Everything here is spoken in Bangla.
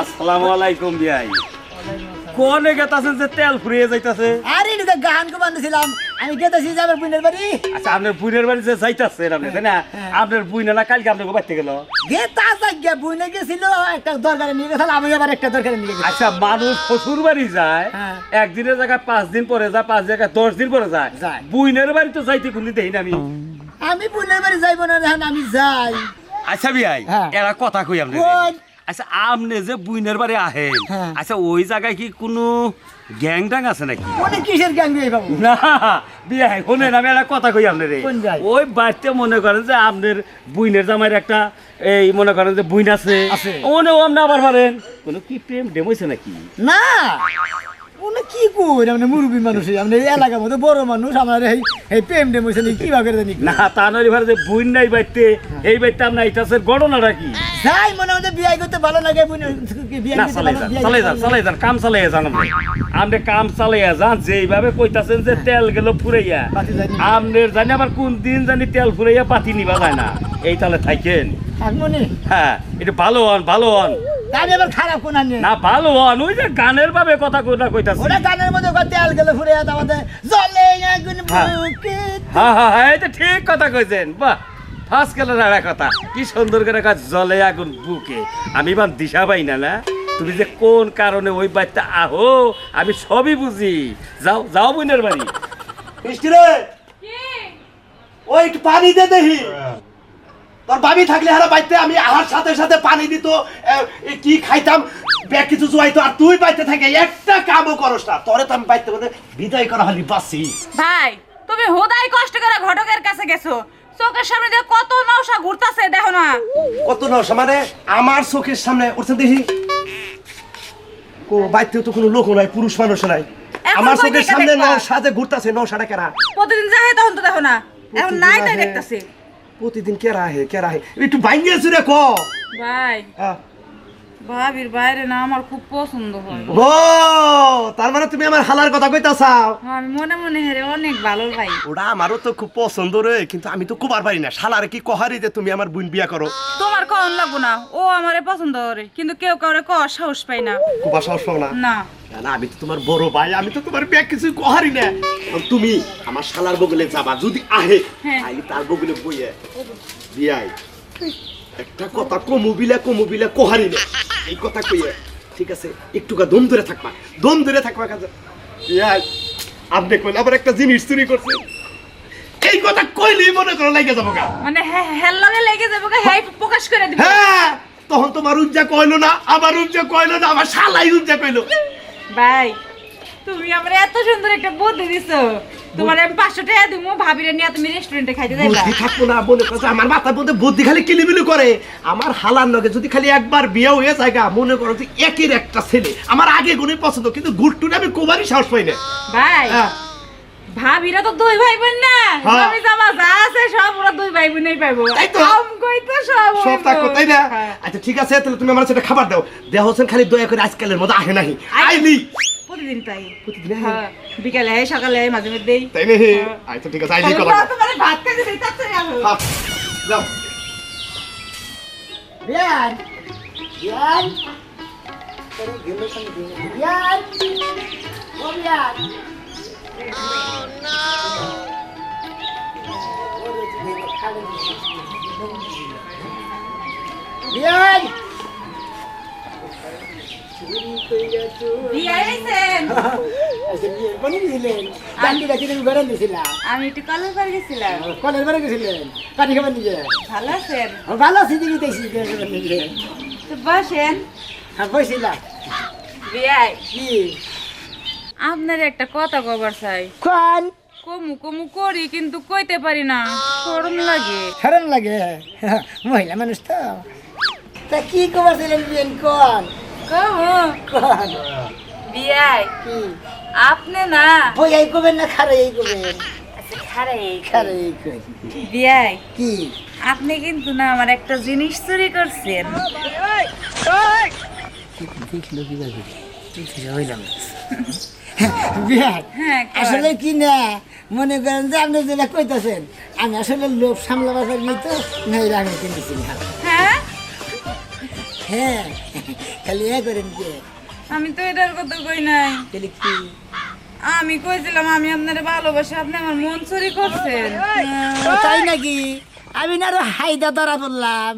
আসসালামু আলাইকুম বিয়াই কোনে গেতাছেন যে তেল ফুরিয়ে যাইতাছে আরে গান কো বান্ধছিলাম আমি গেতেছি বাড়ি আচ্ছা আপনার বুইনের বাড়ি যে যাইতাছে আপনি তাই না হ্যাঁ। আপনার বুইনা না কালকে আপনাকে বাড়তে গেল গেতা বুইনে গেছিল একটা দরকারে নিয়ে গেছিল আমি আবার একটা দরকারে নিয়ে গেছি আচ্ছা মানুষ শ্বশুর বাড়ি যায় হ্যাঁ। একদিনের জায়গায় পাঁচ দিন পরে যায় পাঁচ জায়গায় দশ দিন পরে যায়। বুইনের বাড়ি তো যাইতে কোনদিন দেখি না আমি আমি বুইনের বাড়ি যাইব না দেখেন আমি যাই আচ্ছা বিয়াই হ্যাঁ। এরা কথা কই আপনি? আচ্ছা আপনি যে বুইনের বাড়ি আহেন হ্যাঁ। আচ্ছা ওই জায়গায় কি কোনো গ্যাং ট্যাং আছে নাকি? অনেক কিসের গ্যাং দিয়ে বাবু? না বিয়ে শোনেন আমি একটা কথা কই আপনার। ওই বাড়িতে মনে করেন যে আপনার বুইনের জামাইয়ের একটা এই মনে করেন যে বুইন আছে। আছে। ওনেও আপনি আবার পারেন কোনো কি প্রেম ডেমইছে নাকি? না। উনি কি কই মানে মুরব্বী মানুষ আমরা এই এলাকার মধ্যে বড় মানুষ আমার এই এই প্রেম ডেম হইছে কি ভাবে জানি? না তা নয় ভারে যে বুইন নাই বাড়িতে এই বাড়িতে আপনার ইতাছে ঘটনাটা কি? যাই মনে বিয়ে করতে ভালো লাগে বুইনে বিয়ে না করতে যান যান ভালো যান কাম চালাই যান আপনি আপনি কাম চালাই যান যেইভাবে কইতাছেন যে তেল গেল ফুরাইয়া। যায়নি। জানি আবার কোন দিন জানি তেল ফুরাইয়া পাতি নিবা যায় না। এই তালে থাকেন থাক মনে হ্যাঁ এটা ভালো হন ভালো হন। খারাপ কোন না ভালো হন ওই যে গানের ভাবে কথা কইনা কইতাছি? ওরা গানের মধ্যে কত তেল গেলে ফুরে যেত আমাদের। জলে আগুন হ্যাঁ। বুকে হ্যাঁ হ্যাঁ হ্যাঁ এটা ঠিক কথা কইছেন। বাহ ফার্স্ট গেলের একটা কথা। কি সুন্দর করে কাজ জলে আগুন বুকে। আমি বান দিশা পাই না না? তুমি যে কোন কারণে ওই বাড়িতে আহো আমি সবই বুঝি। যাও যাও বোনের বাড়ি। মিষ্টি রে! ওই পানি দে দেখি। তোর ভাবি থাকলে হারা বাইতে আমি আহার সাথে সাথে পানি দিত কি খাইতাম? ব্যাগ কিছু জুয়াইতো আর তুই বাইতে থাকে একটা কামও করস না। তোরে তো আমি বাইতে মানে বিদায় করা হালি বাসি। ভাই তুমি হুদাই কষ্ট করে ঘটকের কাছে গেছো। চোখের সামনে দিয়ে কত নৌসা ঘুরতাছে দেখো না। কত নশা মানে আমার চোখের সামনে উঠছে দেখি। কো বাইতে তো কোনো লোক নাই পুরুষ মানুষ নাই। আমার চোখের সামনে দেখবা? নশাতে ঘুরতাছে নশাটা কেরা? প্রতিদিন যাই তখন তো দেখো না। এখন নাই তাই দেখতাছি। প্রতিদিন কেরা হে কেরা হে একটু ভাঙ্গিয়েছি সুরে ক ভাই হ্যাঁ। ভাবির বাইরে না আমার খুব পছন্দ হয়। ও তার মানে তুমি আমার হালার কথা কইতাছাও? আমি মনে মনে হেরে অনেক ভালো ভাই ওটা আমারও তো খুব পছন্দ রে কিন্তু আমি তো কুবার পারি না। শালারে কি কহারি যে তুমি আমার বোন বিয়া করো? তোমার কখন লাগবো না ও আমারে পছন্দ করে কিন্তু কেউ কাউরে কর সাহস পাই না। কুবা সাহস পাও না? না। না, আমি তো তোমার বড় ভাই আমি তো তোমার বিয়া কিছু কহারি না। তুমি আমার শালার বগলে যাবা যদি আহে হ্যাঁ। আইলে তার বগলে বইয়ে বিয়াই একটা কথা কমু বিলা কমু বিলা কহারি না। এই কথা কইয়ে। ঠিক আছে একটুকা দম ধরে থাকবা। দম ধরে থাকবা কাজ। আপনি কইলে আবার একটা জিনিস চুরি করছে। এই কথা কইলেই মনে করো লাগে যাব গা। মানে হ্যাঁ লগে লেগে যাব গা, হ্যাঁ প্রকাশ করে দিবে। হ্যাঁ তখন তোমার উজ্জা কইলো না আমার উজ্জা কইলো না আমার শালাই উজ্জা কইলো। ভাই তুমি আমার এত সুন্দর একটা বুদ্ধি দিছো। তোমার আমি পাঁচশো টাকা দিব ভাবিরে নিয়ে তুমি রেস্টুরেন্টে খাইতে বুদ্ধি থাকব না করছে আমার মাথার মধ্যে বুদ্ধি খালি কিলিবিলি করে। আমার হালার নগে যদি খালি একবার বিয়ে হয়ে যায় মনে করো যে একের একটা ছেলে। আমার আগে গুণে পছন্দ কিন্তু আমি কোবারই সাহস পাই না। ভাই হ্যাঁ, ভাবিরা তো দুই ভাই বোন না। হ্যাঁ। আমি জামা যা আছে সব ওরা দুই ভাই বোনই তো। কম কই তো সব সব। তাই না? হ্যাঁ। আচ্ছা ঠিক আছে তাহলে তুমি আমার সেটা খাবার দাও। দেহ হোসেন খালি দয়া করে আজকালের মতো আহে নাহি। আই- আইলি। প্রতিদিন তাই প্রতিদিন হ্যাঁ বিকালে হয় সকালে হয় মাঝে মধ্যে তাই না আচ্ছা ঠিক আছে আইলি কথা তোমার ভাত খাইতে দিই তাতে যাও। বিয়ান বিয়ান। আরে গেলো সঙ্গে বিয়ান। ও বিয়ান। বিয়ান বিয়ে হয়েছেন আচ্ছা বিয়ে কোন দিলেন ডান্ডি ডাকি তুমি দিছিলা আমি একটু কলেজ বাড়ি গেছিলাম। কলেজ গেছিলেন পানি খাবার নিজে ভালো আছেন? ভালো আছি দিদি দেখছি খাবার তো বসেন। হ্যাঁ বসিলা কি আপনার একটা কথা কবার চাই। কোন? কমু কমু করি কিন্তু কইতে পারি না। শরম লাগে। খারাপ লাগে? মহিলা মানুষ তো। তা কি খবর ছিলেন বিয়েন কোন? বিয়াই কি? আপনি না? বই এই কবেন না খারে এই কবেন আচ্ছা, খারাই বিয়াই কি? আপনি কিন্তু না আমার একটা জিনিস চুরি করছেন। দেখল কি হ্যাঁ আসলে কি না মনে করেন যে আপনি যেটা কইতাছেন আমি আসলে লোভ সামলাবার তো নইলে আমি কিনেছি না। হ্যাঁ খালি এ করেন কে? আমি তো এটার কথা কই নাই। তাহলে কি? আমি কইছিলাম আমি আপনারে ভালোবাসি আপনি আমার মন চুরি করছেন। তাই নাকি? আমি না আরও হাইদা ধরা পড়লাম